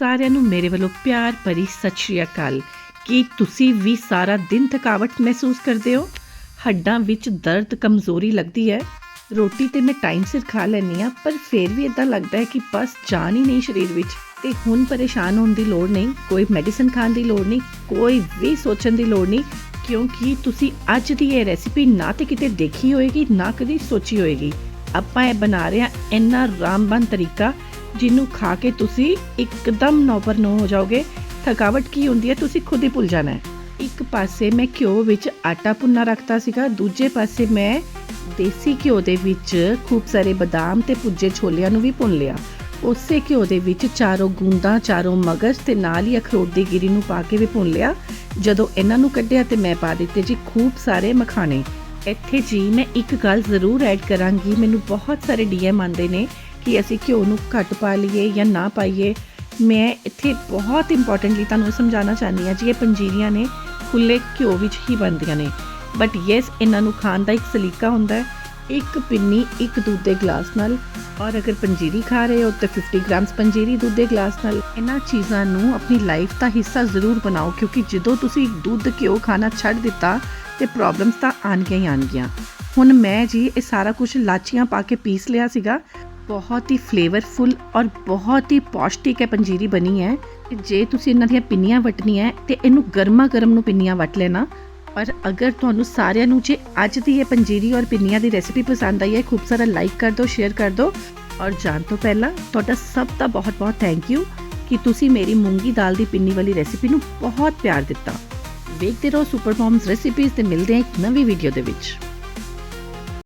ਸਾਰਿਆਂ ਨੂੰ ਮੇਰੇ ਵੱਲੋਂ ਪਿਆਰ ਭਰੀ ਸਤਿ ਸ਼੍ਰੀ ਅਕਾਲ। ਕੀ ਤੁਸੀਂ ਵੀ ਸਾਰਾ ਦਿਨ ਥਕਾਵਟ ਮਹਿਸੂਸ ਕਰਦੇ ਹੋ? ਹੱਡਾਂ ਵਿੱਚ ਦਰਦ ਕਮਜ਼ੋਰੀ ਲੱਗਦੀ ਹੈ। ਰੋਟੀ ਤੇ ਮੈਂ ਟਾਈਮ ਸਿਰ ਖਾ ਲੈਂਦੀ ਆ ਪਰ ਫਿਰ ਵੀ ਇਦਾਂ ਲੱਗਦਾ ਹੈ ਕਿ ਬਸ ਜਾਨ ਹੀ ਨਹੀਂ ਸਰੀਰ ਵਿੱਚ। ਤੇ ਹੁਣ ਪਰੇਸ਼ਾਨ ਹੋਣ ਦੀ ਲੋੜ ਨਹੀਂ, ਕੋਈ ਮੈਡੀਸਨ ਖਾਣ ਦੀ ਲੋੜ ਨਹੀਂ, ਕੋਈ ਵੀ ਸੋਚਣ ਦੀ ਲੋੜ ਨਹੀਂ, ਕਿਉਂਕਿ ਤੁਸੀਂ ਅੱਜ ਦੀ ਇਹ ਰੈਸਿਪੀ ਨਾ ਤੇ ਕਿਤੇ ਦੇਖੀ ਹੋਏਗੀ, ਨਾ ਕਦੀ ਸੋਚੀ ਹੋਏਗੀ। ਆਪਾਂ ਇਹ ਬਣਾ ਰਹੇ ਹਾਂ ਇੰਨਾ ਰਾਮਬਨ ਤਰੀਕਾ ਜਿਹਨੂੰ ਖਾ ਕੇ ਤੁਸੀਂ ਇੱਕਦਮ ਨੌਬਰ ਨੋ ਹੋ ਜਾਓਗੇ। ਥਕਾਵਟ ਕੀ ਹੁੰਦੀ ਹੈ? ਤੁਸੀਂ ਖੁਦ ਹੀ ਭੁੱਲ ਜਾਣਾ ਹੈ। ਇੱਕ ਪਾਸੇ ਮੈਂ ਘਿਓ ਵਿੱਚ ਆਟਾ ਭੁੰਨਾ ਰੱਖਤਾ ਸੀਗਾ, ਦੂਜੇ ਪਾਸੇ ਮੈਂ ਦੇਸੀ ਘਿਓ ਦੇ ਵਿੱਚ ਖੂਬ ਸਾਰੇ ਬਦਾਮ ਤੇ ਪੁੱਜੇ ਛੋਲਿਆਂ ਨੂੰ ਵੀ ਭੁੰਨ ਲਿਆ। ਉਸੇ ਘਿਓ ਦੇ ਵਿੱਚ ਚਾਰੋਂ ਗੂੰਦਾਂ, ਚਾਰੋਂ ਮਗਜ਼ ਤੇ ਨਾਲ ਹੀ ਅਖਰੋਟ ਦੀ ਗਿਰੀ ਨੂੰ ਪਾ ਕੇ ਵੀ ਭੁੰਨ ਲਿਆ। ਜਦੋਂ ਇਹਨਾਂ ਨੂੰ ਕੱਢਿਆ ਤੇ ਮੈਂ ਪਾ ਦਿੱਤੇ ਜੀ ਖੂਬ ਸਾਰੇ ਮਖਾਣੇ। ਇੱਥੇ ਜੀ ਮੈਂ ਇੱਕ ਗੱਲ ਜ਼ਰੂਰ ਐਡ ਕਰਾਂਗੀ, ਮੈਨੂੰ ਬਹੁਤ ਸਾਰੇ ਡੀਐਮ ਆਉਂਦੇ ਨੇ। ਕਿ ਅਸੀਂ ਘਿਓ ਨੂੰ ਘੱਟ ਪਾ ਲਈਏ ਜਾਂ ਨਾ ਪਾਈਏ, ਮੈਂ ਇੱਥੇ ਬਹੁਤ ਇੰਪੋਰਟੈਂਟਲੀ ਤੁਹਾਨੂੰ ਇਹ ਸਮਝਾਉਣਾ ਚਾਹੁੰਦੀ ਹਾਂ ਜੀ, ਇਹ ਪੰਜੀਰੀਆਂ ਨੇ ਖੁੱਲੇ ਘਿਓ ਵਿੱਚ ਹੀ ਬਣਦੀਆਂ ਨੇ। ਬਟ ਯੈਸ ਇਹਨਾਂ ਨੂੰ ਖਾਣ ਦਾ ਇੱਕ ਸਲੀਕਾ ਹੁੰਦਾ ਹੈ, ਇੱਕ ਪਿੰਨੀ, ਇੱਕ ਦੁੱਧ ਦੇ ਗਲਾਸ ਨਾਲ। ਔਰ ਅਗਰ ਪੰਜੀਰੀ ਖਾ ਰਹੇ ਹੋ ਤਾਂ 50 ਗ੍ਰਾਮਸ ਪੰਜੀਰੀ ਦੁੱਧ ਦੇ ਗਲਾਸ ਨਾਲ। ਇਹਨਾਂ ਚੀਜ਼ਾਂ ਨੂੰ ਆਪਣੀ ਲਾਈਫ ਦਾ ਹਿੱਸਾ ਜ਼ਰੂਰ ਬਣਾਓ, ਕਿਉਂਕਿ ਜਦੋਂ ਤੁਸੀਂ ਦੁੱਧ, ਘਿਓ ਖਾਣਾ ਛੱਡ ਦਿੱਤਾ ਤੇ ਪ੍ਰੋਬਲਮਸ ਤਾਂ ਆਣਗੀਆਂ ਹੀ ਆਣਗੀਆਂ ਹੁਣ ਮੈਂ ਜੀ ਇਹ ਸਾਰਾ ਕੁਝ ਲਾਚੀਆਂ ਪਾ ਕੇ ਪੀਸ ਲਿਆ ਸੀਗਾ ਬਹੁਤ ਹੀ ਫਲੇਵਰਫੁਲ ਔਰ ਬਹੁਤ ਹੀ ਪੌਸ਼ਟਿਕ ਹੈ ਪੰਜੀਰੀ ਬਣੀ ਹੈ। ਤੇ ਜੇ ਤੁਸੀਂ ਇਹਨਾਂ ਦੀਆਂ ਪਿੰਨੀਆਂ ਵਟਣੀਆਂ ਹੈ, ਤੇ ਇਹਨੂੰ ਗਰਮਾ ਗਰਮ ਨੂੰ ਪਿੰਨੀਆਂ ਵਟ ਲੈਣਾ। ਔਰ ਅਗਰ ਤੁਹਾਨੂੰ ਸਾਰਿਆਂ ਨੂੰ ਜੇ ਅੱਜ ਦੀ ਇਹ ਪੰਜੀਰੀ ਔਰ ਪਿੰਨੀਆਂ ਦੀ ਰੈਸਿਪੀ ਪਸੰਦ ਆਈ ਹੈ, ਖੂਬ ਸਾਰਾ ਲਾਈਕ ਕਰ ਦਿਓ ਸ਼ੇਅਰ ਕਰ ਦਿਓ। ਔਰ ਜਾਣ ਤੋਂ ਪਹਿਲਾਂ ਤੁਹਾਡਾ ਸਭ ਦਾ ਬਹੁਤ ਬਹੁਤ ਥੈਂਕ ਯੂ ਕਿ ਤੁਸੀਂ ਮੇਰੀ ਮੂੰਗੀ ਦਾਲ ਦੀ ਪਿੰਨੀ ਵਾਲੀ ਰੈਸਿਪੀ ਨੂੰ ਬਹੁਤ ਪਿਆਰ ਦਿੱਤਾ। ਵੇਖਦੇ ਰਹੋ ਸੁਪਰ ਮੌਮਸ ਰੈਸਿਪੀਜ਼ ਤੇ ਮਿਲਦੇ ਹਾਂ ਇੱਕ ਨਵੀਂ ਵੀਡੀਓ ਦੇ ਵਿੱਚ।